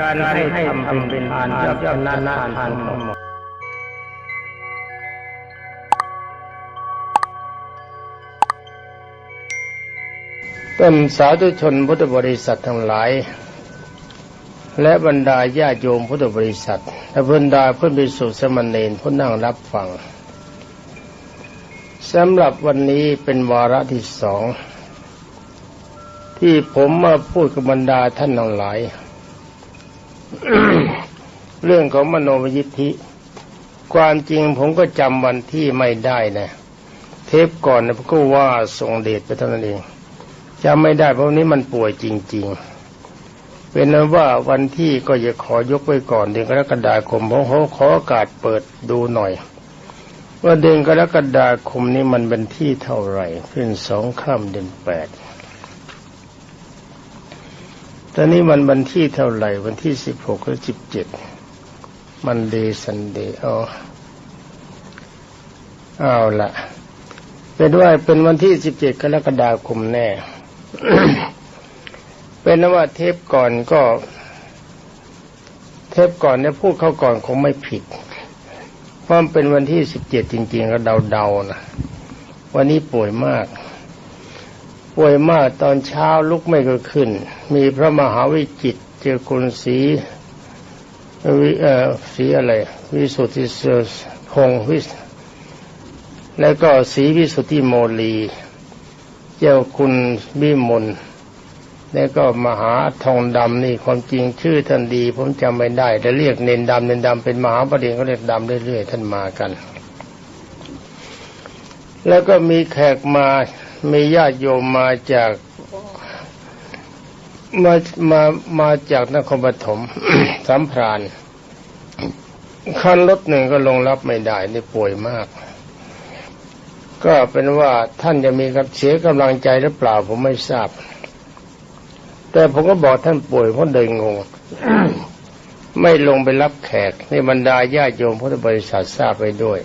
การให้ทำเป็นทานย่อมชนะทานทั้งหมดต้นสาธุชนพุทธบริษัททั้งหลาย และบรรดาญาโยมพุทธบริษัท และบรรดาเพื่อนบิสุสมณเณรผู้นั่งรับฟังสำหรับวันนี้เป็นวาระที่สอง ที่ผมมาพูดกับบรรดาท่านทั้งหลาย เรื่องของมโนมยิทธิ ความจริงผมก็จำวันที่ไม่ได้นะเทปก่อนนะผมก็ว่าทรงเดชไปเท่านั้นเองจำไม่ได้เพราะนี้มันป่วยจริง ๆ เป็นนั้นว่าวันที่ก็จะขอยกไว้ก่อนเดือนกรกฎาคมผมขอโอกาสเปิดดูหน่อย ว่าเดือนกรกฎาคมนี้มันเป็นที่เท่าไหร่ขึ้นสองข้ามเดือนแปด ตอนนี้มันวันที่เท่าไหร่ วันที่สิบหกหรือสิบเจ็ดมันเดย์ซันเดย์อ๋อเอาละเป็นว่าเป็นวันที่สิบเจ็ดกรกฎาคมแน่ เป็นนว่าเทปก่อนก็ เทปก่อนเนี่ยพูดเข้าก่อนคงไม่ผิด เพราะมันเป็นวันที่สิบเจ็ดจริงๆก็เดาๆนะวันนี้ป่วยมาก ป่วยมากตอนเช้าลุกไม่ก็ขึ้น มีพระมหาวิจิตเจอคุณสีวิเอ่อสีอะไร วิสุทธิเสพงวิสแล้วก็สีวิสุทธิโมลี เจ้าคุณบิมลแล้วก็มหาทองดำนี่ความจริงชื่อท่านดี ผมจำไม่ได้แต่เรียกเนนดำเนนดำเป็นมหาประเด็นก็เรียกดำเรื่อยๆท่านมากัน แล้วก็มีแขกมา มีญาติโยมมาจากมามามาจากนครปฐมสัมพรานคันรถหนึ่งก็ลงรับไม่ได้นี่ป่วยมาก ก็เป็นว่าท่านจะมีกับเสียกำลังใจหรือเปล่าผมไม่ทราบ แต่ผมก็บอกท่านป่วยเพราะเดินงงไม่ลงไปรับแขกในบรรดาญาติโยมพุทธบริษัททราบไปด้วย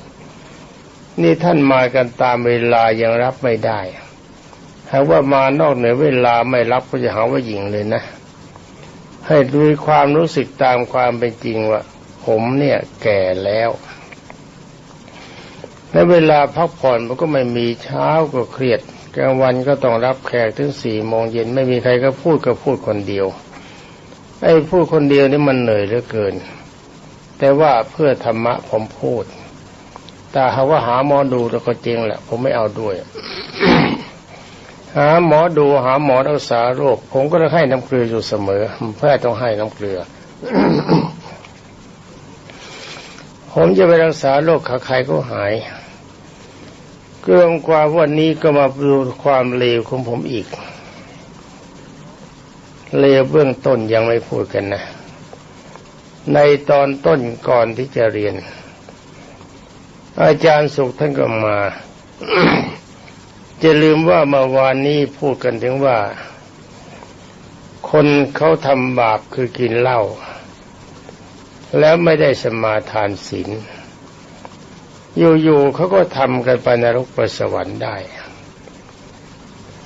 นี่ท่านมากันตามเวลายังรับไม่ได้ หากว่ามานอกเหนือเวลาไม่รับก็จะหาว่าหญิงเลยนะ ให้ดูความรู้สึกตามความเป็นจริงว่า ผมเนี่ยแก่แล้วและเวลาพักผ่อนมันก็ไม่มีเช้าก็เครียดกลางวันก็ต้องรับแขกถึงสี่โมงเย็นไม่มีใครก็พูดก็พูดคนเดียว ไอ้พูดคนเดียวนี่มันเหนื่อยเหลือเกิน แต่ว่าเพื่อธรรมะผมพูด แต่หากว่าหาหมอดูแล้วก็จริงแหละ ผมไม่เอาด้วย หาหมอดูหาหมอรักษาโรค ผมก็จะให้น้ำเกลืออยู่เสมอแพทย์ต้องให้น้ำเกลือ ผมจะไปรักษาโรคขาใครก็หายเกื่องกว่าวันนี้ก็มาดูความเลวของผมอีก เลวเบื้องต้นยังไม่พูดกันนะ ในตอนต้นก่อนที่จะเรียน อาจารย์สุขท่านก็มา จะลืมว่าเมื่อวานนี้พูดกันถึงว่า คนเขาทำบาปคือกินเหล้าแล้วไม่ได้สมาทานศีลอยู่ๆเขาก็ทำกันไปนรกไปสวรรค์ได้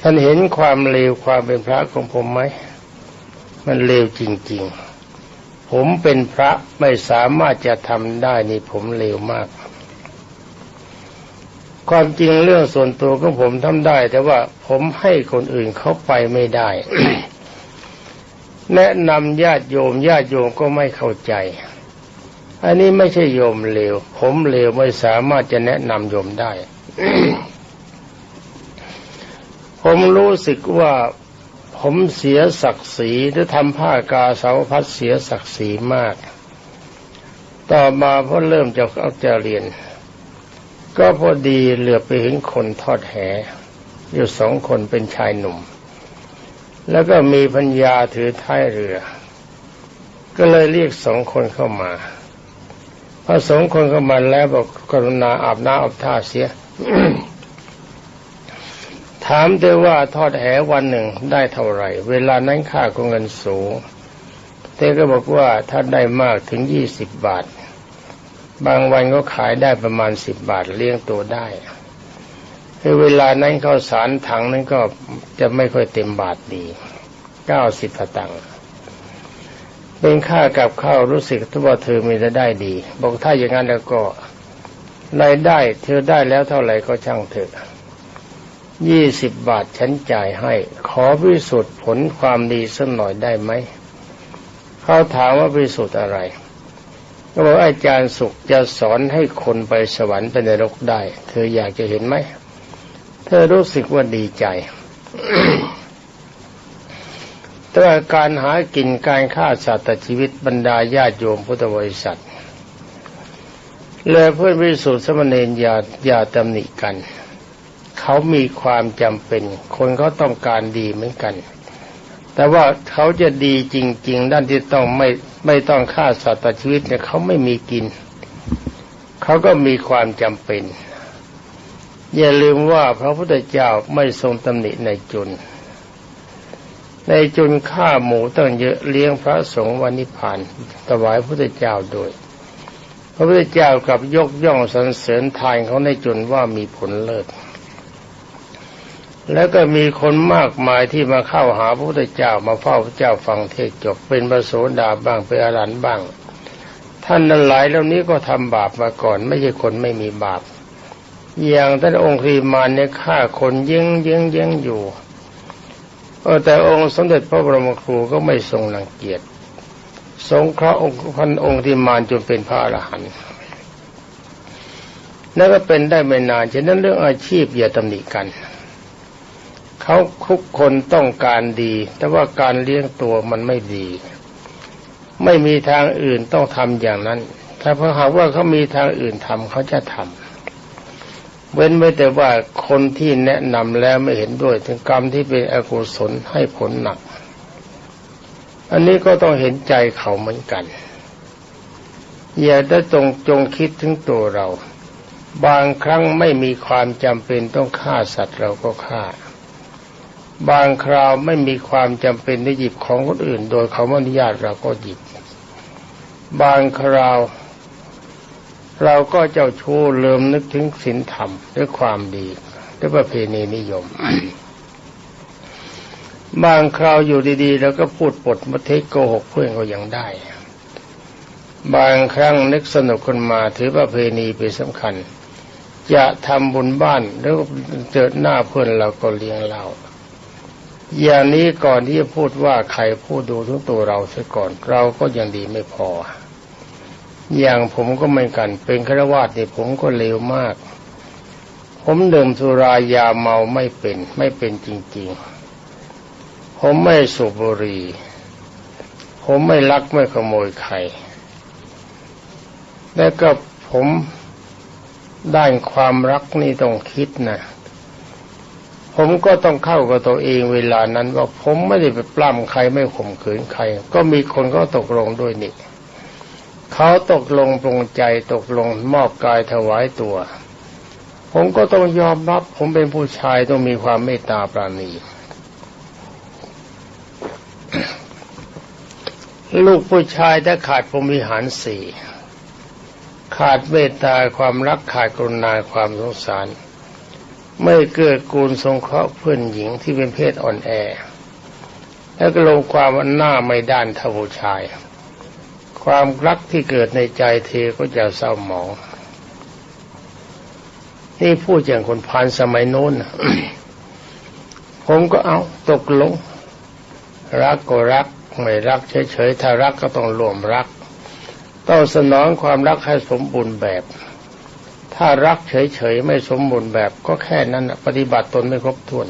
ท่านเห็นความเลวความเป็นพระของผมไหม มันเลวจริง ๆ ผมเป็นพระไม่สามารถจะทำได้นี่ผมเลวมาก ความจริงเรื่องส่วนตัวของผมทำได้ แต่ว่าผมให้คนอื่นเขาไปไม่ได้ แนะนำญาติโยมญาติโยมก็ไม่เข้าใจ อันนี้ไม่ใช่โยมเลว ผมเลวไม่สามารถจะแนะนำโยมได้ ผมรู้สึกว่าผมเสียศักดิ์ศรีหรือทำผ้ากาเสาพัดเสียศักดิ์ศรีมาก ต่อมาพอเริ่มจะเอาจะเรียน ก็พอดีเหลือไปเห็นคนทอดแหอยู่สองคนเป็นชายหนุ่ม แล้วก็มีพัญญาถือท้ายเรือ ก็เลยเรียกสองคนเข้ามาพระสงฆ์คนก็มาแล้วบอกกรุณาอาบน้ำอาบท่าเสีย ถามเธอว่าทอดแหวันหนึ่งได้เท่าไหร่ เวลานั้นค่าของเงินสูงเธอก็บอกว่าถ้าได้มากถึงยี่สิบบาท บางวันก็ขายได้ประมาณสิบบาทเลี้ยงตัวได้คือเวลานั้นข้าวสารถังนั้นก็จะไม่ค่อยเต็มบาทดีเก้าสิบตังค์เป็นค่ากับข้าวรู้สึกว่าเธอมีรายได้ดี บอกถ้าอย่างนั้นแล้วก็รายได้เธอได้แล้วเท่าไหร่ก็ช่างเถอะยี่สิบบาทฉันจ่ายให้ ขอพิสูจน์ผลความดีสักหน่อยได้ไหมเขาถามว่าพิสูจน์อะไร ก็บอกอาจารย์สุขจะสอนให้คนไปสวรรค์ไปนรกได้ เธออยากจะเห็นไหม เธอรู้สึกว่าดีใจแต่าการหากินการฆ่าสัตว์ชีวิตบรรดาญาติโยมพุทธบริษัทเลยเพื่อนวิสุทธิสมณีอย่าอย่าตำหนิกัน เขามีความจำเป็น คนเขาต้องการดีเหมือนกัน แต่ว่าเขาจะดีจริง ๆ ด้านที่ต้องไม่ไม่ต้องฆ่าสัตว์ชีวิตเนี่ยเขาไม่มีกิน เขาก็มีความจำเป็น อย่าลืมว่าพระพุทธเจ้าไม่ทรงตำหนิในจุน ในจุนฆ่าหมูตั้งเยอะเลี้ยงพระสงฆ์วันนิพพานถวายพระพุทธเจ้าโดย พระพุทธเจ้ากับยกย่องสรรเสริญทานเของในจุนว่ามีผลเลิศ แล้วก็มีคนมากมายที่มาเข้าหาพระพุทธเจ้ามาเฝ้าพระเจ้าฟังเทศจบเป็นพระโสดาบ้างเป็นอรหันต์บ้าง ท่านนั้นหลายเหล่านี้ก็ทำบาปมาก่อน ไม่ใช่คนไม่มีบาป อย่างท่านองค์ครีมานเนี่ยฆ่าคนยิงยิงยิงอยู่เออแต่องค์สมเด็จพระบรมครูก็ไม่ทรงรังเกียจสงเคราะห์องค์พันองค์ที่มานจนเป็นพระอรหันต์นั่นก็เป็นได้ไม่นานฉะนั้นเรื่องอาชีพอย่าตำหนิกัน เขาคุกคนต้องการดี แต่ว่าการเลี้ยงตัวมันไม่ดี ไม่มีทางอื่นต้องทำอย่างนั้น ถ้าเพราะหากว่าเขามีทางอื่นทำเขาจะทำเว้นไว้แต่ว่าคนที่แนะนำแล้วไม่เห็นด้วย ถึงกรรมที่เป็นอกุศลให้ผลหนัก อันนี้ก็ต้องเห็นใจเขาเหมือนกัน อย่าได้จงจงคิดถึงตัวเราบางครั้งไม่มีความจำเป็นต้องฆ่าสัตว์เราก็ฆ่า บางคราวไม่มีความจำเป็นที่หยิบของคนอื่น โดยเขาไม่อนุญาตเราก็หยิบ บางคราว เราก็เจ้าชู้เลิมนึกถึงศีลธรรมด้วยความดีด้วยประเพณีนิยม บางคราวอยู่ดีๆ แล้วก็พูดปดมเทศโกหกเพื่อนก็ยังได้ บางครั้งนึกสนุกขึ้นมาถือประเพณีเป็นสำคัญ จะทำบุญบ้านแล้วเจอหน้าเพื่อนเราก็เลี้ยงเรา อย่างนี้ก่อนที่จะพูดว่าใครพูดดูทุกตัวเราเสียก่อน เราก็ยังดีไม่พอ อย่างผมก็ไม่กันเป็นฆราวาสนี่ยผมก็เลวมาก ผมดื่มสุรายาเมาไม่เป็น ไม่เป็นจริง ๆ ผมไม่สูบบุหรี่ผมไม่ลักไม่ขโมยใคร แล้วก็ผมด้านความรักนี่ต้องคิดนะ ผมก็ต้องเข้ากับตัวเองเวลานั้น ว่าผมไม่ได้ไปปล้ำใครไม่ข่มขืนใคร ก็มีคนก็ตกลงด้วยนี่เขาตกลงปรงใจตกลงมอบกายถวายตัว ผมก็ต้องยอมรับ ผมเป็นผู้ชายต้องมีความเมตตาปราณีลูกผู้ชายถ้าขาดพรหมิหารสี่ขาดเมตตาความรักขาดกรุณาความสงสาร ไม่เกื้อกูลสงเคราะห์เพื่อนหญิงที่เป็นเพศอ่อนแอ แล้วก็ลงความว่าหน้าไม่ด้านทวูชาย ความรักที่เกิดในใจเธอก็จะเศร้าหมอง นี่พูดอย่างคนพานสมัยโน้นผมก็เอาตกลง รักก็รัก ไม่รักเฉยๆถ้ารักก็ต้องรวมรัก ต้องสนองความรักให้สมบูรณ์แบบ ถ้ารักเฉยๆไม่สมบูรณ์แบบก็แค่นั้นปฏิบัติตนไม่ครบถ้วน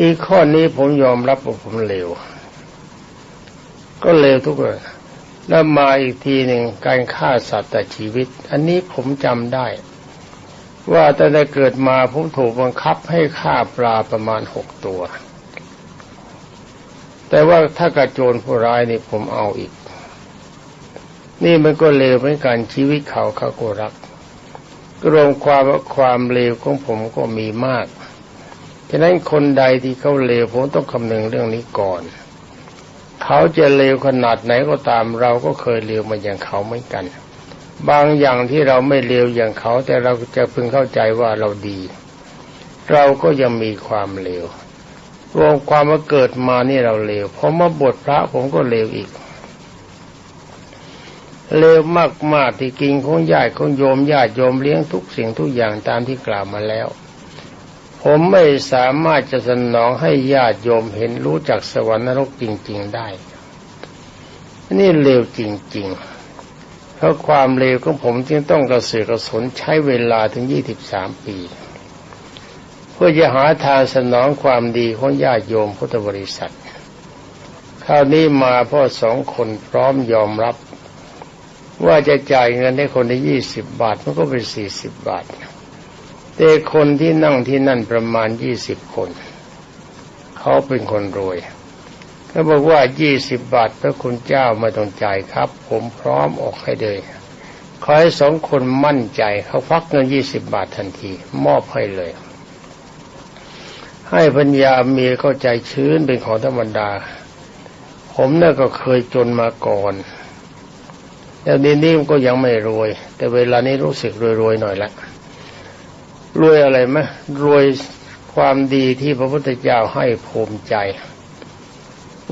อีกข้อนี้ผมยอมรับว่าผมเลว ก็เลวทุกคนแล้วมาอีกทีหนึ่งการฆ่าสัตว์แต่ชีวิต อันนี้ผมจำได้ ว่าตั้งแต่เกิดมาผมถูกบังคับให้ฆ่าปลาประมาณหกตัว แต่ว่าถ้ากระโจนผู้ร้ายนี่ผมเอาอีก นี่มันก็เลวเหมือนกันชีวิตเขาเขาก็รักรวมความว่าความเลวของผมก็มีมากฉะนั้นคนใดที่เขาเลวผมต้องคำนึงเรื่องนี้ก่อน เขาจะเลวขนาดไหนก็ตามเราก็เคยเลวมาอย่างเขาเหมือนกัน บางอย่างที่เราไม่เลวอย่างเขา แต่เราจะพึงเข้าใจว่าเราดี เราก็ยังมีความเลวรวมความว่าเกิดมานี่เราเลวพอมาบวชพระผมก็เลวอีก เลวมากๆที่กินของญาติของโยมญาติโยมเลี้ยงทุกสิ่งทุกอย่างตามที่กล่าวมาแล้ว ผมไม่สามารถจะสนองให้ญาติโยมเห็นรู้จักสวรรค์นรกจริง ๆได้ นี่เลวจริง ๆ เพราะความเลวของผมจึงต้องกระเสือกกระสนใช้เวลาถึงยี่สิบสามปี เพื่อจะหาทางสนองความดีของญาติโยมพุทธบริษัทคราวนี้มาพ่อสองคนพร้อมยอมรับ ว่าจะจ่ายเงินให้คนละยี่สิบบาทมันก็เป็นสี่สิบบาทแต่คนที่นั่งที่นั่นประมาณยี่สิบคน เขาเป็นคนรวยเขาบอกว่ายี่สิบบาทพระคุณเจ้าไม่ต้องจ่ายครับ ผมพร้อมออกให้เลยขอให้สองคนมั่นใจเขาฟักเงินยี่สิบบาททันที มอบให้เลย ให้ปัญญาเมียเข้าใจชื้นเป็นของธรรมดา ผมเนี่ยก็เคยจนมาก่อน แต่นี้นี่ก็ยังไม่รวย แต่เวลานี้รู้สึกรวยๆหน่อยละรวยอะไรไหมรวยความดีที่พระพุทธเจ้าให้ภูมิใจ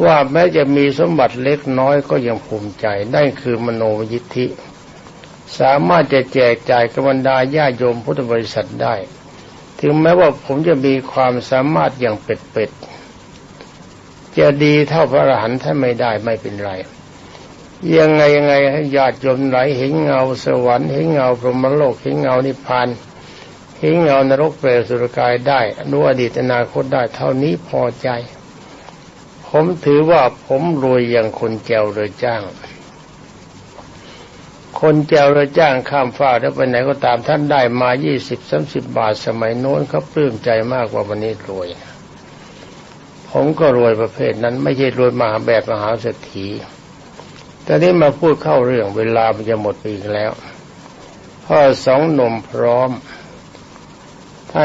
ว่าแม้จะมีสมบัติเล็กน้อยก็ยังภูมิใจนั่นคือมโนยิทธิ สามารถจะแจกจ่ายกับบรรดาญาโยมพุทธบริษัทได้ ถึงแม้ว่าผมจะมีความสามารถอย่างเป็ดๆจะดีเท่าพระอรหันต์ท่านไม่ได้ไม่เป็นไร ยังไงยังไงให้ญาติโยมไหลเห็นเงาสวรรค์เห็นเงาพรหมโลกเห็นเงานิพพานเห็นเงานรกเปรตสุรกายได้รู้อดีตอนาคตได้เท่านี้พอใจ ผมถือว่าผมรวยอย่างคนแจวเรือจ้าง คนแจวเรือจ้างข้ามฟ้าแล้วไปไหนก็ตามท่านได้มายี่สิบสามสิบบาทสมัยโน้นเขาปลื้มใจมากกว่าวันนี้รวย ผมก็รวยประเภทนั้นไม่ใช่รวยมหาแบบมหาเศรษฐี แต่นี้มาพูดเข้าเรื่องเวลามันจะหมดไปอีกแล้วพ่อสองหนุ่มพร้อมถ้า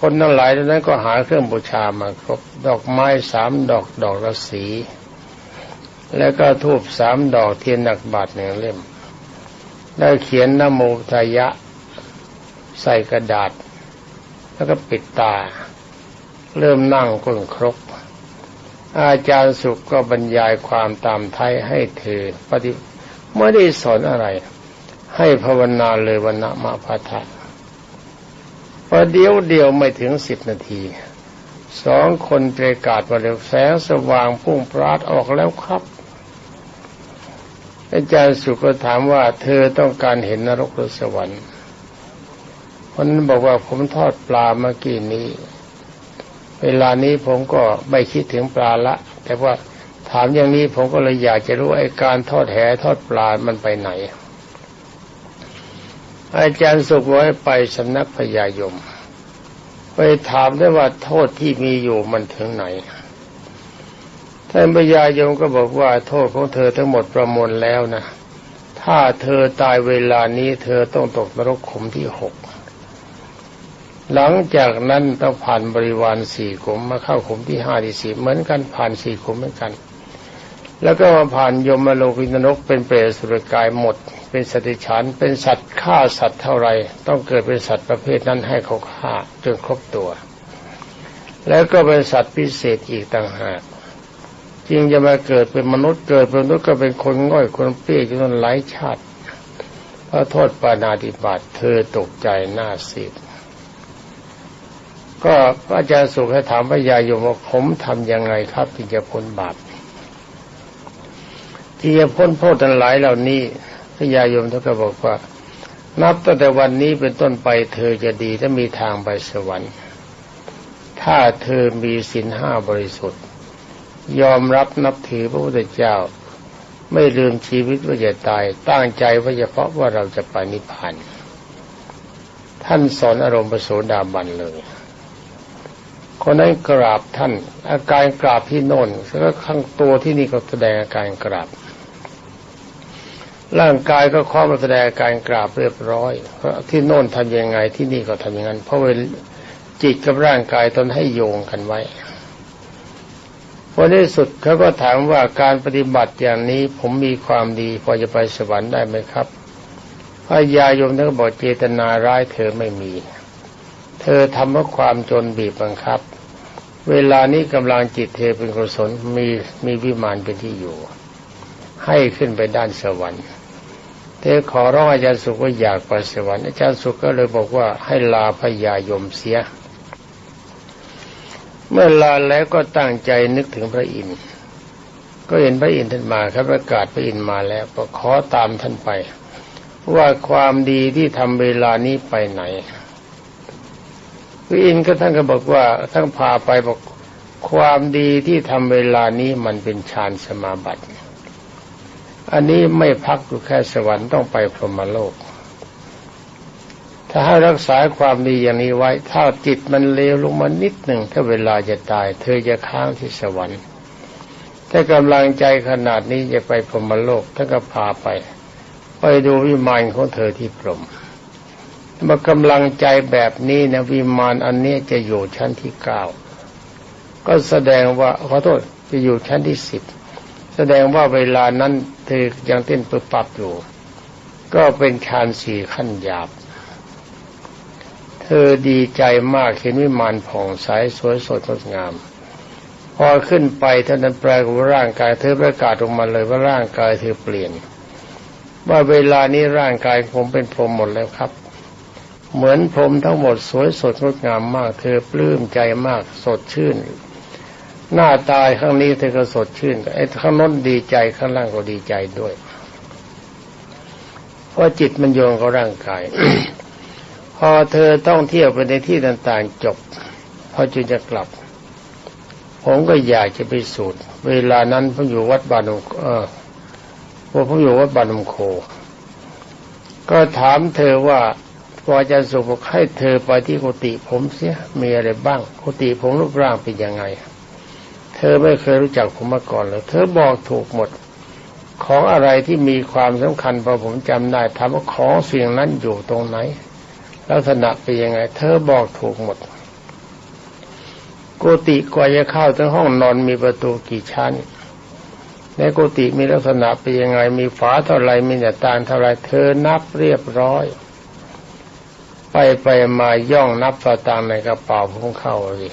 คนทั้งหลายนั้นก็หาเครื่องบูชามาครบ ดอกไม้สามดอกดอกระสี แล้วก็ทูบสามดอกเทียนหนักบาทหนึ่งเล่ม ได้เขียนนโมทยะ ใส่กระดาษ แล้วก็ปิดตา เริ่มนั่งก้นครก อาจารย์สุขก็บรรยายความตามไทยให้เธอปฏิไม่ได้สอนอะไร ให้ภาวนาเลยวันนะมาพาทะพอเดียวเดียวไม่ถึงสิบนาทีสองคนเตรกาดมาเร็วแสงสว่างพุ่งปราดออกแล้วครับ อาจารย์สุก็ถามว่าเธอต้องการเห็นนรกหรือสวรรค์คนนั้นบอกว่าผมทอดปลาเมื่อกี้นี้ เวลานี้ผมก็ไม่คิดถึงปลาละ แต่ว่าถามอย่างนี้ผมก็เลยอยากจะรู้ไอ้การทอดแหทอดปลา มันไปไหน อาจารย์สุขบอกให้ไปสำนักพญายม ไปถามได้ว่าโทษที่มีอยู่มันถึงไหน ท่านพญายมก็บอกว่าโทษของเธอทั้งหมดประมวลแล้วนะ ถ้าเธอตายเวลานี้เธอต้องตกนรกขุมที่หก หลังจากนั้นต้องผ่านบริวารสี่ขุมมาเข้าขุมที่ห้าที่สี่เหมือนกันผ่านสี่ขุมเหมือนกัน แล้วก็มาผ่านยมโลกินรกเป็นเปรตสุรกายหมด เป็นสติฉันเป็นสัตว์ฆ่าสัตว์เท่าไรต้องเกิดเป็นสัตว์ประเภทนั้นให้เขาฆ่าจนครบตัว แล้วก็เป็นสัตว์พิเศษอีกต่างหากจึงจะมาเกิดเป็นมนุษย์เกิดเป็นมนุษย์ก็เป็นคนง่อยคนเปี้ยจนหลายชาติพระโทษปานาติบาตเธอตกใจหน้าซีด ก็พระอาจารย์สุขให้ถามพระยายมว่าผมทำยังไงครับที่จะพ้นบาปที่จะพ้นโทษทั้งหลายเหล่านี้พระยายมท่านก็บอกว่า นับตั้งแต่วันนี้เป็นต้นไป เธอจะดีถ้ามีทางไปสวรรค์ ถ้าเธอมีศีลห้าบริสุทธิ์ ยอมรับนับถือพระพุทธเจ้า ไม่ลืมชีวิตว่าจะตาย ตั้งใจว่าเฉพาะว่าเราจะไปนิพพานท่านสอนอารมณ์ประโสดาบันเลย คนนั้นกราบท่าน อาการกราบที่โน่นแล้วข้างตัวที่นี่ก็แสดงอาการกราบ ร่างกายก็ข้อมาแสดงอาการกราบเรียบร้อยเพราะที่โน่นทำยังไงที่นี่ก็ทำอย่างนั้น เพราะเวลจิตกับร่างกายตนให้โยงกันไว้พอในสุดเขาก็ถามว่าการปฏิบัติอย่างนี้ผมมีความดี พอจะไปสวรรค์ได้ไหมครับพระยายมท่านก็บอกเจตนาร้ายเธอไม่มี เธอทำเพราะความจนบีบบังคับ เวลานี้กำลังจิตเธอเป็นกุศลมีมีวิมานเป็นที่อยู่ ให้ขึ้นไปด้านสวรรค์เธอขอร้องอาจารย์สุขว่าอยากไปสวรรค์อาจารย์สุขก็เลยบอกว่าให้ลาพญายมเสีย เมื่อลาแล้วก็ตั้งใจนึกถึงพระอินทร์ก็เห็นพระอินทร์ท่านมาครับประกาศพระอินทร์มาแล้วก็ขอตามท่านไป ว่าความดีที่ทำเวลานี้ไปไหน พระอินทร์ก็ท่านก็บอกว่าท่านพาไปบอกความดีที่ทำเวลานี้มันเป็นฌานสมาบัติ อันนี้ไม่พักอยู่แค่สวรรค์ต้องไปพรหมโลก ถ้าให้รักษาความดีอย่างนี้ไว้ ถ้าจิตมันเลวลงมานิดหนึ่งถ้าเวลาจะตาย เธอจะค้างที่สวรรค์ ถ้ากำลังใจขนาดนี้จะไปพรหมโลกท่านก็พาไป ไปดูวิมานของเธอที่พรหม เมื่อกำลังใจแบบนี้นะวิมานอันนี้จะอยู่ชั้นที่เก้าก็แสดงว่าขอโทษจะอยู่ชั้นที่สิบแสดงว่าเวลานั้นเธอยังเต้นปรับปับอยู่ ก็เป็นฌานสี่ขั้นหยาบ เธอดีใจมากเห็นวิมานผ่องใสสวยสดงดงาม พอขึ้นไปเท่านั้นแปลว่าร่างกายเธอประกาศออกมาเลยว่าร่างกายเธอเปลี่ยน ว่าเวลานี้ร่างกายผมเป็นพรหมหมดแล้วครับ เหมือนพรมทั้งหมดสวยสดงดงามมาก เธอปลื้มใจมากสดชื่น หน้าตายข้างนี้เธอก็สดชื่นไอ้ข้างน้นดีใจข้างล่างก็ดีใจด้วยเพราะจิตมันโยงกับร่างกาย พอเธอต้องเที่ยวไปในที่ต่างๆจบ พอจึงจะกลับ ผมก็อยากจะไปสูตร เวลานั้นผมอยู่วัดบานมเออผมอยู่วัดบานมโค ก็ถามเธอว่า พอจะสุขให้เธอไปที่กุฏิผมเสียมีอะไรบ้างกุฏิผมรูปร่างเป็นยังไง เธอไม่เคยรู้จักผมมาก่อนเลยเธอบอกถูกหมด ของอะไรที่มีความสำคัญพอผมจำได้ถามว่าของสิ่งนั้นอยู่ตรงไหน ลักษณะเป็นยังไง เธอบอกถูกหมดกุฏิกว่าจะเข้าถึงห้องนอนมีประตูกี่ชั้นในกุฏิมีลักษณะเป็นยังไง มีฝาเท่าไรมีหน้าต่างเท่าไรเธอนับเรียบร้อย ไปไปมาย่องนับสตางค์ในกระเป๋าของเข้าเลย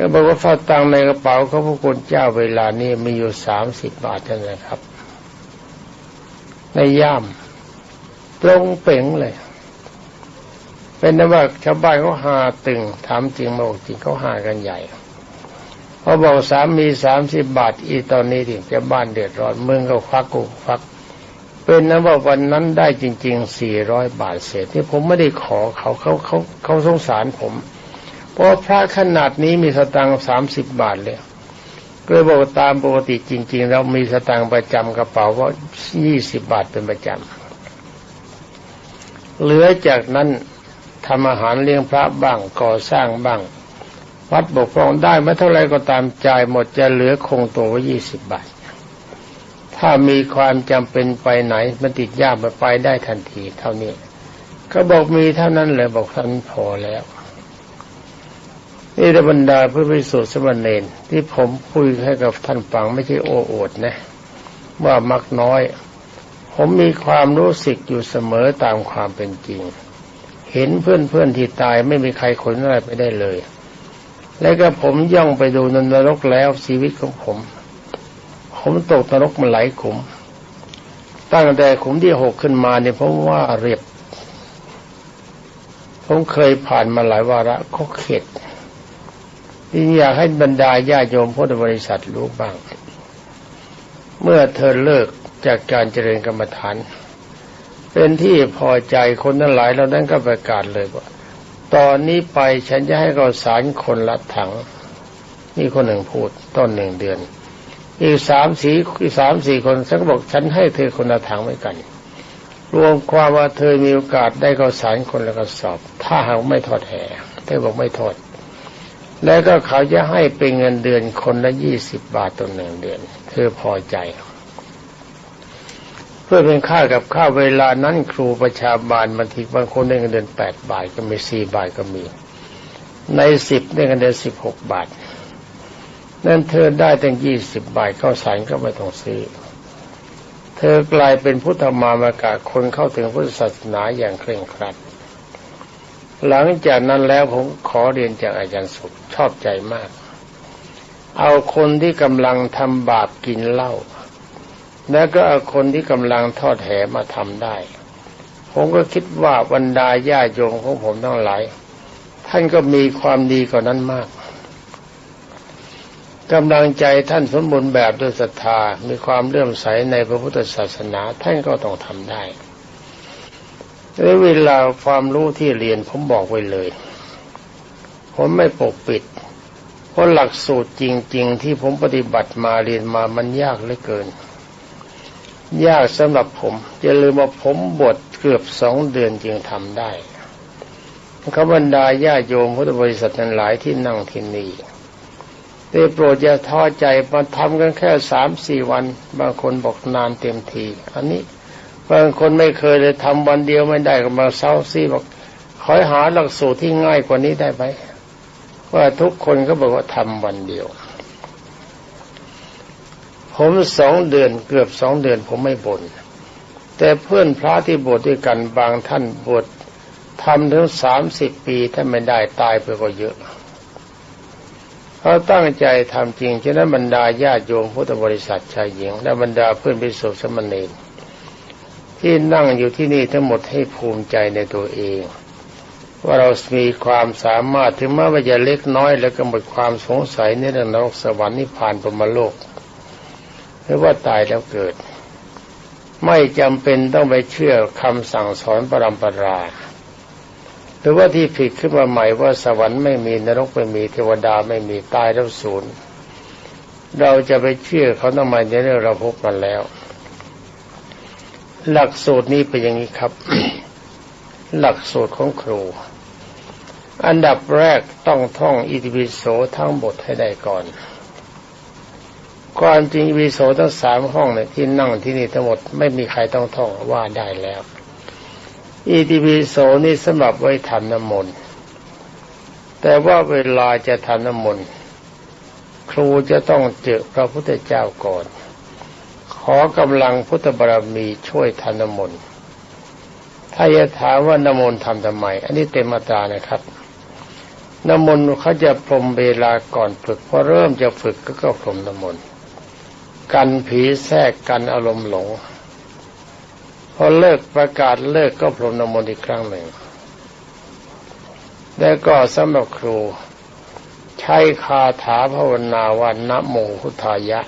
ก็บอกว่าฟ้าตังในกระเป๋าเขาพระคุณเจ้าเวลานี้มีอยู่สามสิบบาทเท่านั้นครับ ในย่ามตรงเป่งเลย เป็นนว่าชาวบ้านเขาหาตึงถามจริงมาบอกจริงเขาหากันใหญ่พอบอกสามมีสามสิบบาทอีตอนนี้ถึงจะบ้านเดือดร้อนเมืองก็ควักกูควัก เป็นนะว่าวันนั้นได้จริงๆสี่ร้อยบาทเศษที่ผมไม่ได้ขอเขาเขาเขาเขาสงสารผม เพราะพระขนาดนี้มีสตังค์สามสิบบาทเลยก็เลยบอกตามปกติจริง ๆ เรามีสตังค์ประจำกระเป๋าว่ายี่สิบบาทเป็นประจำเหลือจากนั้นทำอาหารเลี้ยงพระบ้างก่อสร้างบ้าง วัดบกพร่องได้ไม่เท่าไรก็ตามจ่ายหมดจะเหลือคงตัวว่ายี่สิบบาท ถ้ามีความจำเป็นไปไหนมันติดยากไปไปได้ทันทีเท่านี้เขาบอกมีเท่านั้นเลยบอกท่านพอแล้วนี่บรรดาเพื่อพิสูจน์สมณเณรที่ผมคุยให้กับท่านฟังไม่ใช่โอ้อดนะ ว่ามักน้อย ผมมีความรู้สึกอยู่เสมอตามความเป็นจริง เห็นเพื่อนๆที่ตายไม่มีใครขนอะไรไปได้เลย แล้วก็ผมย่องไปดูนรกแล้วชีวิตของผม ผมตกนรกมาหลายขุม ตั้งแต่ขุมที่หกขึ้นมาเนี่ยผมว่าเรียบ ผมเคยผ่านมาหลายวาระก็เข็ดที่อยากให้บรรดาญาโยมพุทธบริษัทรู้บ้าง เมื่อเธอเลิกจากการเจริญกรรมฐาน เป็นที่พอใจคนนั้นหลายเรานั้นก็ประกาศเลยว่า ตอนนี้ไปฉันจะให้เขาสารคนละถัง นี่คนหนึ่งพูดต้นหนึ่งเดือน อีกสามสี่อีกสามสี่คนฉันก็บอกฉันให้เธอคนละถังไว้กัน รวมความว่าเธอมีโอกาสได้เขาสารคนละกระสอบ ถ้าหากไม่ทอดแห่เธอบอกไม่ทอด แล้วก็เขาจะให้เป็นเงินเดือนคนละยี่สิบบาทต่อหนึ่งเดือน เธอพอใจ เพื่อเป็นค่ากับค่าเวลานั้นครูประชาบาลบางทีบางคนได้เงินเดือนแปดบาทก็มีสี่บาทก็มี ในสิบได้เงินเดือนสิบหกบาท นั่นเธอได้ตั้งยี่สิบใบเข้าสารก็ไม่ต้องซื้อ เธอกลายเป็นพุทธมามากะคนเข้าถึงพุทธศาสนาอย่างเคร่งครัด หลังจากนั้นแล้วผมขอเรียนจากอาจารย์สุขชอบใจมาก เอาคนที่กำลังทำบาปกินเหล้าแล้วก็เอาคนที่กำลังทอดแหมาทำได้ ผมก็คิดว่าบรรดาญาโยมของผมทั้งหลาย ท่านก็มีความดีกว่านั้นมาก กำลังใจท่านสมบูรณ์แบบด้วยศรัทธา มีความเลื่อมใสในพระพุทธศาสนาท่านก็ต้องทำได้ในเวลาความรู้ที่เรียนผมบอกไว้เลย ผมไม่ปกปิด เพราะหลักสูตรจริง ๆ ที่ผมปฏิบัติมาเรียนมามันยากเหลือเกิน ยากสำหรับผมอย่าลืมว่าผมบวชเกือบสองเดือนจึงทำได้ขบรรดาญาโยมพุทธบริษัททั้งหลายที่นั่งที่นี่ ได้โปรดอย่าท้อใจมาทำกันแค่สามสี่วัน บางคนบอกนานเต็มที อันนี้บางคนไม่เคยเลยทำวันเดียวไม่ได้ก็มาเศร้าซีบอกคอยหาหลักสูตรที่ง่ายกว่านี้ได้ไหมว่าทุกคนก็บอกว่าทำวันเดียว ผมสองเดือนเกือบสองเดือนผมไม่บน่นแต่เพื่อนพระที่บวชดด้วยกันบางท่านบวชทำถึงสามสิบปีถ้าไม่ได้ตายไปก็เยอะ เขาตั้งใจทำจริง ฉะนั้นบรรดาญาติโยมพุทธบริษัทชายหญิง และบรรดาเพื่อนพิสุสมณีที่นั่งอยู่ที่นี่ทั้งหมดให้ภูมิใจในตัวเอง ว่าเรามีความสามารถถึงแม้ว่าจะเล็กน้อย แล้วก็หมดความสงสัยในเรื่องนรกสวรรค์นิพพานปรมโลกหรือว่าตายแล้วเกิด ไม่จำเป็นต้องไปเชื่อคำสั่งสอนปรำปรา หรือว่าที่ผิดขึ้นมาใหม่ว่าสวรรค์ไม่มีนรกไม่มีเทวดาไม่มีตายแล้วศูนย์เราจะไปเชื่อเขาทำไมในเรื่องเราพบกันแล้ว หลักสูตรนี้เป็นอย่างนี้ครับ หลักสูตรของครู อันดับแรกต้องท่องอิติปิโสทั้งหมดให้ได้ก่อนความจริงอิติปิโสทั้งสามห้องเนี่ยที่นั่งที่นี่ทั้งหมดไม่มีใครต้องท่องว่าได้แล้ว อิติปิโสนี่สำหรับไว้ทำน้ำมนต์แต่ว่าเวลาจะทำน้ำมนต์ครูจะต้องเจอพระพุทธเจ้าก่อน ขอกำลังพุทธบารมีช่วยทำน้ำมนต์ถ้าจะถามว่าน้ำมนต์ทำทำไม อันนี้เต็มมาตรานะครับน้ำมนต์เขาจะพรมเวลาก่อนฝึกพอเริ่มจะฝึกก็ก็พรมน้ำมนต์กันผีแทรกกันอารมณ์หลง พอเลิกประกาศเลิกก็พรมน้ำมนต์อีกครั้งหนึ่ง แล้วก็สำหรับครู ใช้คาถาภาวนาวันนะโมพุทธายะ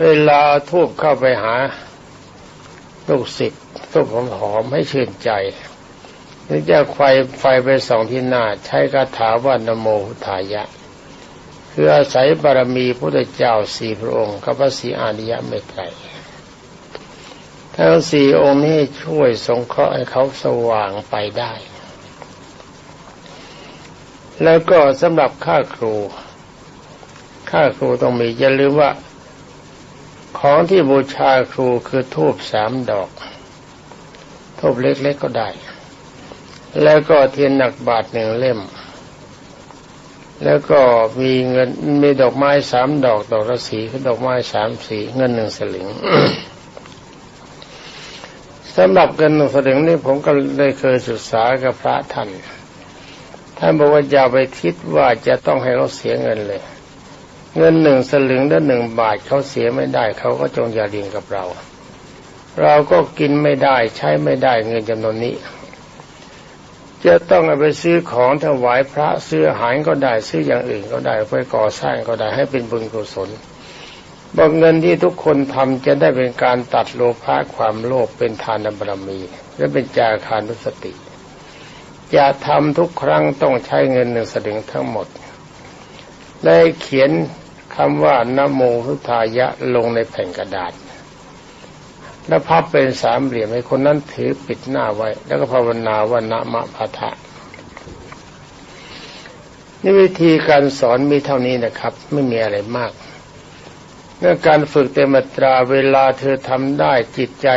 เวลาทูบเข้าไปหาลูกศิษย์ทูบหอมให้ชื่นใจนึกจะไฟไฟไปส่องที่หน้า ใช้คาถาว่านโมพุทธายะคืออาศัยบารมีพระเจ้าสี่พระองค์กับพระศรีอาริยะไม่ไกล ทั้งสี่องค์นี้ช่วยสงเคราะห์ให้เขาสว่างไปได้ แล้วก็สำหรับค่าครู ค่าครูต้องมีอย่าลืมว่า ของที่บูชาครูคือทูบสามดอก ทูบเล็กๆก็ได้ แล้วก็เทียนหนักบาทหนึ่งเล่ม แล้วก็มีเงินมีดอกไม้สามดอก ดอกระสีคือดอกไม้สามสีเงินหนึ่งสลึง สำหรับเงินหนึ่งสลึงนี่ผมก็ได้เคยศึกษากับพระท่านท่านบอกว่าอย่าไปคิดว่าจะต้องให้เขาเสียเงินเลย เงินหนึ่งสลึงและหนึ่งบาทเขาเสียไม่ได้ เขาก็จงอย่าเรียนกับเรา เราก็กินไม่ได้ใช้ไม่ได้เงินจำนวนนี้ จะต้องเอาไปซื้อของถวายพระซื้ออาหารก็ได้ซื้ออย่างอื่นก็ได้ไปก่อสร้างก็ได้ให้เป็นบุญกุศล บอกเงินที่ทุกคนทำจะได้เป็นการตัดโลภะความโลภเป็นทานบารมี และเป็นจาคานุสติจะทำทุกครั้งต้องใช้เงินหนึ่งสลึงทั้งหมด ได้เขียนคำว่านโมพุทธายะลงในแผ่นกระดาษ แล้วพับเป็นสามเหลี่ยมให้คนนั้นถือปิดหน้าไว้ แล้วก็ภาวนาว่านามะพะทะนี่วิธีการสอนมีเท่านี้นะครับ ไม่มีอะไรมาก เรื่องการฝึกเต็มตราเวลาเธอทำได้จิตใจ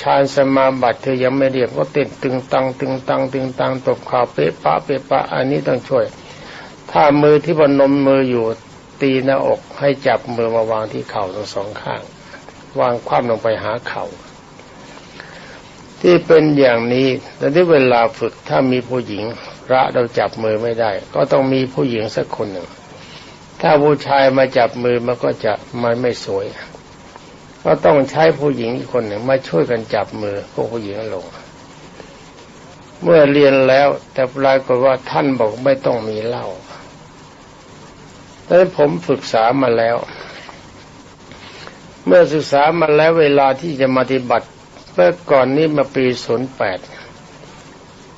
ฌานสมาบัติเธอยังไม่เรียบก็เต้นตึงตังตึงตังตึงตังตบข่าวเป๊ะปะเป๊ะปะอันนี้ต้องช่วย ถ้ามือที่บนนมมืออยู่ตีหน้าอกให้จับมือมาวางที่เข่าทั้งสองข้าง วางคว่ำลงไปหาเขา่าที่เป็นอย่างนี้แต่ที่เวลาฝึกถ้ามีผู้หญิงพระเราจับมือไม่ได้ ก็ต้องมีผู้หญิงสักคนหนึ่ง ถ้าผู้ชายมาจับมือมันก็จะมันไม่สวย ก็ต้องใช้ผู้หญิงอีกคนหนึ่งมาช่วยกันจับมือพวกผู้หญิงลง เมื่อเรียนแล้วแต่ปรากฏว่าท่านบอกไม่ต้องมีเหล้าแต่ผมศึกษามาแล้ว เมื่อศึกษามาแล้วเวลาที่จะมาปฏิบัติเมื่อก่อนนี้มาปีศูนย์แปด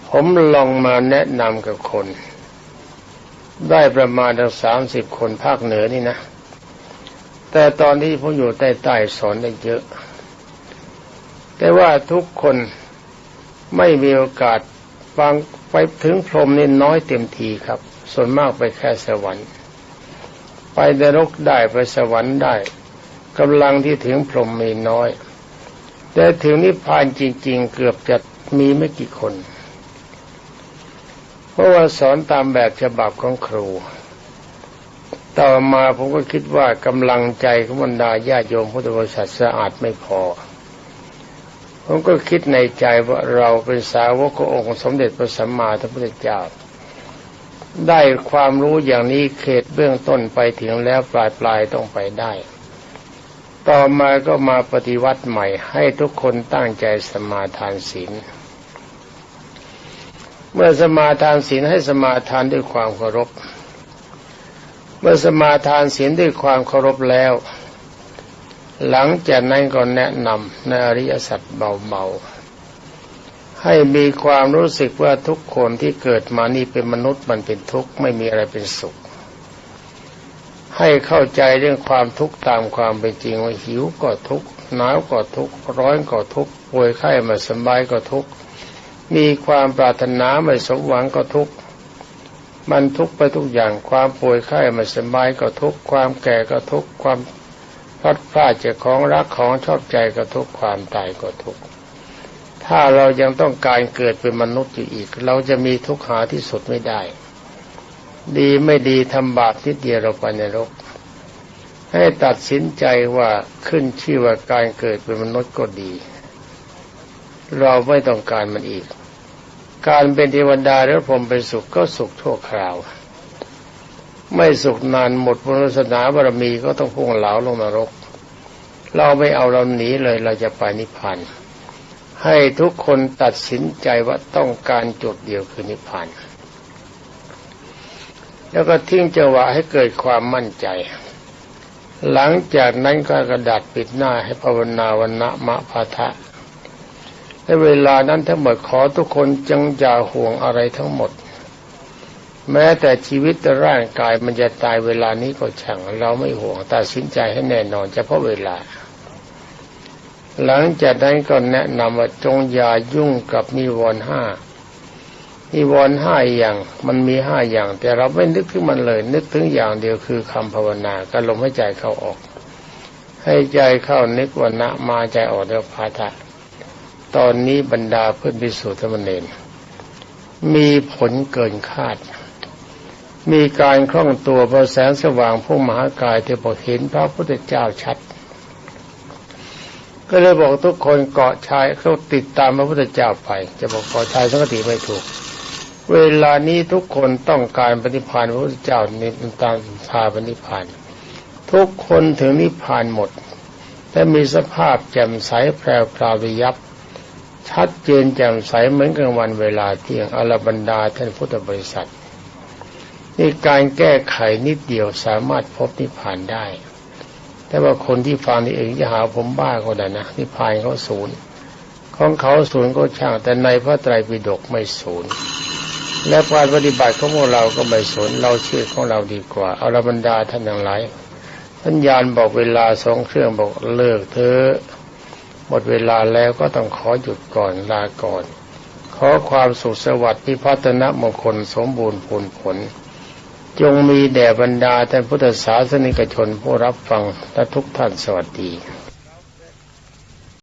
ผมลองมาแนะนำกับคน ได้ประมาณทั้งสามสิบคนภาคเหนือนี่นะ แต่ตอนที่ผมอยู่ใต้ใต้สอนได้เยอะ แต่ว่าทุกคนไม่มีโอกาสฟังไปถึงพรมนี่น้อยเต็มทีครับ ส่วนมากไปแค่สวรรค์ ไปนรกได้ไปสวรรค์ได้กำลังที่ถึงพรมมีน้อย แต่ถึงนิพพานจริง ๆ เกือบจะมีไม่กี่คน เพราะว่าสอนตามแบบฉบับของครู ต่อมาผมก็คิดว่ากำลังใจของบรรดาญาโยมพุทธบริษัทสะอาดไม่พอ ผมก็คิดในใจว่าเราเป็นสาวกขององค์สมเด็จพระสัมมาสัมพุทธเจ้า ได้ความรู้อย่างนี้เขตเบื้องต้นไปถึงแล้วปลายปลายต้องไปได้ ต่อมาก็มาปฏิวัติใหม่ให้ทุกคนตั้งใจสมาทานศีล เมื่อสมาทานศีลให้สมาทานด้วยความเคารพ เมื่อสมาทานศีลด้วยความเคารพแล้ว หลังจากนั้นก็แนะนำในอริยสัจเบาๆ ให้มีความรู้สึกว่าทุกคนที่เกิดมานี่เป็นมนุษย์มันเป็นทุกข์ไม่มีอะไรเป็นสุข ให้เข้าใจเรื่องความทุกข์ตามความเป็นจริงว่าหิวก็ทุกข์หนาวก็ทุกข์ร้อนก็ทุกข์ป่วยไข้ไม่สบายก็ทุกข์ มีความปรารถนาไม่สมหวังก็ทุกข์มันทุกข์ไปทุกอย่างความป่วยไข้ไม่สบายก็ทุกข์ความแก่ก็ทุกข์ความพลัดพรากจากของรักของชอบใจก็ทุกข์ความตายก็ทุกข์ถ้าเรายังต้องการเกิดเป็นมนุษย์อยู่อีก เราจะมีทุกข์หาที่สุดไม่ได้ ดีไม่ดีทำบาปนิดเดียวเราไปในรก ให้ตัดสินใจว่าขึ้นชื่อว่าการเกิดเป็นมนุษย์ก็ดี เราไม่ต้องการมันอีก การเป็นเทวดาหรือพรหมเป็นสุขก็สุขชั่วคราว ไม่สุขนานหมดบุญศาสนาบารมีก็ต้องพุ่งเหลาลงนรก เราไม่เอาเราหนีเลยเราจะไปนิพพานให้ทุกคนตัดสินใจว่าต้องการจุดเดียวคือนิพพานแล้วก็ทิ้งจังหวะให้เกิดความมั่นใจ หลังจากนั้นก็กระดาษปิดหน้าให้ภาวนาวันนะมะพาทะ ในเวลานั้นทั้งหมดขอทุกคนจงอย่าห่วงอะไรทั้งหมด แม้แต่ชีวิตร่างกายมันจะตายเวลานี้ก็ช่างเราไม่ห่วงตัดสินใจให้แน่นอนเฉพาะเวลา หลังจากนั้นก็แนะนำว่าจงอย่ายุ่งกับนิวรณ์ห้านิวรณ์ห้าอย่างมันมีห้าอย่าง แต่เราไม่นึกถึงมันเลย นึกถึงอย่างเดียวคือคำภาวนาการลมใหายใจเข้าออก ให้ใจเข้านึกวันนะมาใจออกเดียวพาทะ ตอนนี้บรรดาเพื่อนพิสูจน์ธรรมเนรมีผลเกินคาด มีการคล่องตัวพระแสงสว่างผู้มหากายที่บอกเห็นพระพุทธเจ้าชัด ก็เลยบอกทุกคนเกาะชายเขาติดตามพระพุทธเจ้าไป จะบอกเกาะชายสังกติไม่ถูก เวลานี้ทุกคนต้องการปฏิพานพระพุทธเจ้าในตามพาปฏิพานทุกคนถึงนิพพานหมด แต่มีสภาพแจ่มใสแพรวพราวยับ ชัดเจนแจ่มใสเหมือนกลางวันเวลาเที่ยงอรบรรดาท่านพุทธบริษัทนี่การแก้ไขนิดเดียวสามารถพบนิพพานได้ แต่ว่าคนที่ฟังนี่เองจะหาผมบ้าก็ได้นะนิพพานเขาศูนย์ของเขาศูนย์ก็ช่าง แต่ในพระไตรปิฎกไม่ศูนย์และการปฏิบัติของพวกเราก็ไม่สนเราเชื่อของเราดีกว่า เอาละบรรดาท่านทั้งหลายสัญญาณบอกเวลาสองเครื่องบอกเลิกเธอะ หมดเวลาแล้วก็ต้องขอหยุดก่อนลาก่อน ขอความสุขสวัสดิ์พิพัฒนมงคลสมบูรณ์ผลผล จงมีแด่บรรดาท่านพุทธศาสนิกชนผู้รับฟังและทุกท่านสวัสดี